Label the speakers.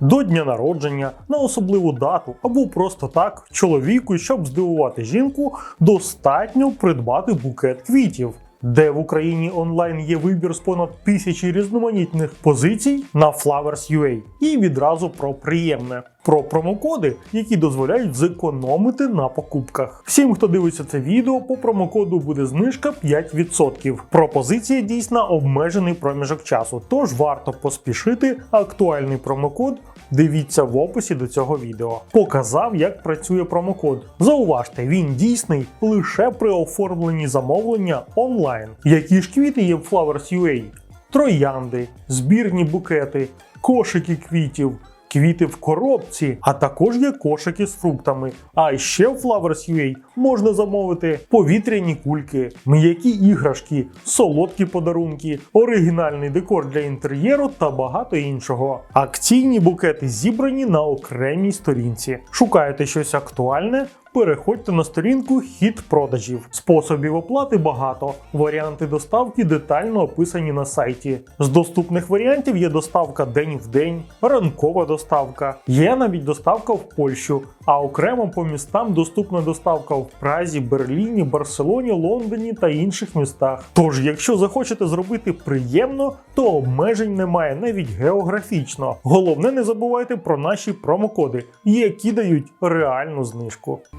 Speaker 1: до дня народження, на особливу дату або просто так чоловіку, щоб здивувати жінку, достатньо придбати букет квітів. Де в Україні онлайн є вибір з понад тисячі різноманітних позицій на Flowers.ua. І відразу про приємне. Про промокоди, які дозволяють зекономити на покупках. Всім, хто дивиться це відео, по промокоду буде знижка 5%. Пропозиція дійсна обмежений проміжок часу, тож варто поспішити. Актуальний промокод дивіться в описі до цього відео. Показав, як працює промокод. Зауважте, він дійсний лише при оформленні замовлення онлайн. Які ж квіти є в Flowers.ua? Троянди, збірні букети, кошики квітів. Квіти в коробці, а також є кошики з фруктами. А ще в Flowers.ua можна замовити повітряні кульки, м'які іграшки, солодкі подарунки, оригінальний декор для інтер'єру та багато іншого. Акційні букети зібрані на окремій сторінці. Шукаєте щось актуальне? Переходьте на сторінку хід продажів. Способів оплати багато. Варіанти доставки детально описані на сайті. З доступних варіантів є доставка день в день, ранкова доставка. Є навіть доставка в Польщу, а окремо по містам доступна доставка в Празі, Берліні, Барселоні, Лондоні та інших містах. Тож, якщо захочете зробити приємно, то обмежень немає навіть географічно. Головне, не забувайте про наші промокоди, які дають реальну знижку.